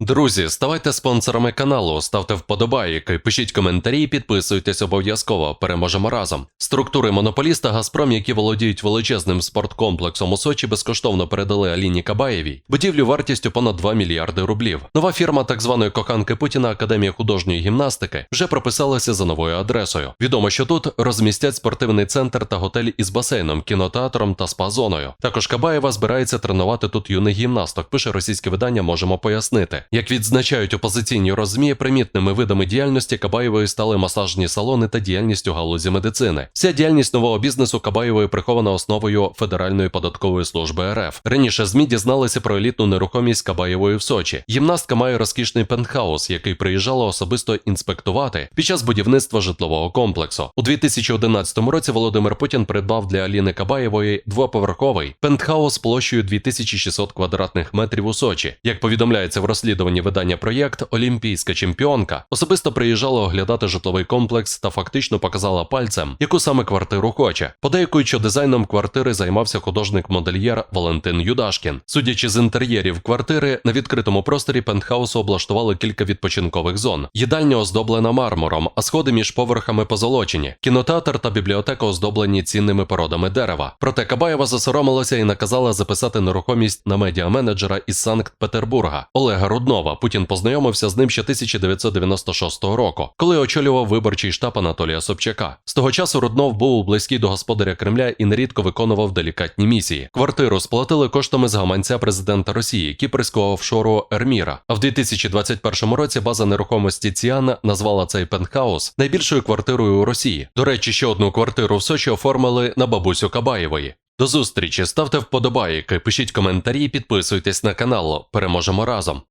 Друзі, ставайте спонсорами каналу, ставте вподобайки, пишіть коментарі, підписуйтесь обов'язково. Переможемо разом. Структури монополіста Газпром, які володіють величезним спорткомплексом у Сочі, безкоштовно передали Аліні Кабаєвій будівлю вартістю понад 2 мільярди рублів. Нова фірма так званої коханки Путіна Академія художньої гімнастики вже прописалася за новою адресою. Відомо, що тут розмістять спортивний центр та готель із басейном, кінотеатром та спа-зоною. Також Кабаєва збирається тренувати тут юних гімнасток. Пише російське видання, можемо пояснити. Як відзначають опозиційні розмі, примітними видами діяльності Кабаєвої стали масажні салони та діяльність у галузі медицини. Вся діяльність нового бізнесу Кабаєвої прихована основою Федеральної податкової служби РФ. Раніше ЗМІ дізналися про елітну нерухомість Кабаєвої в Сочі. Гімнастка має розкішний пентхаус, який приїжджала особисто інспектувати під час будівництва житлового комплексу. У 2011 році Володимир Путін придбав для Аліни Кабаєвої двоповерховий пентхаус площею 2600 квадратних метрів у Сочі. Як повідомляється в розслідуванні видання проєкт, олімпійська чемпіонка особисто приїжджала оглядати житловий комплекс та фактично показала пальцем, яку саме квартиру хоче. Подейкують, що дизайном квартири займався художник-модельєр Валентин Юдашкін. Судячи з інтер'єрів квартири, на відкритому просторі пентхаусу облаштували кілька відпочинкових зон. Їдальня оздоблена мармуром, а сходи між поверхами позолочені. Кінотеатр та бібліотека оздоблені цінними породами дерева. Проте Кабаєва засоромилася і наказала записати нерухомість на медіаменеджера із Санкт-Петербурга Олега Руднова. Путін познайомився з ним ще 1996 року, коли очолював виборчий штаб Анатолія Собчака. З того часу Руднов був близький до господаря Кремля і нерідко виконував делікатні місії. Квартиру сплатили коштами з гаманця президента Росії, кіпрського офшору Ерміра. А в 2021 році база нерухомості Ціана назвала цей пентхаус найбільшою квартирою у Росії. До речі, ще одну квартиру в Сочі оформили на бабусю Кабаєвої. До зустрічі, ставте вподобайки, пишіть коментарі, підписуйтесь на канал. Переможемо разом.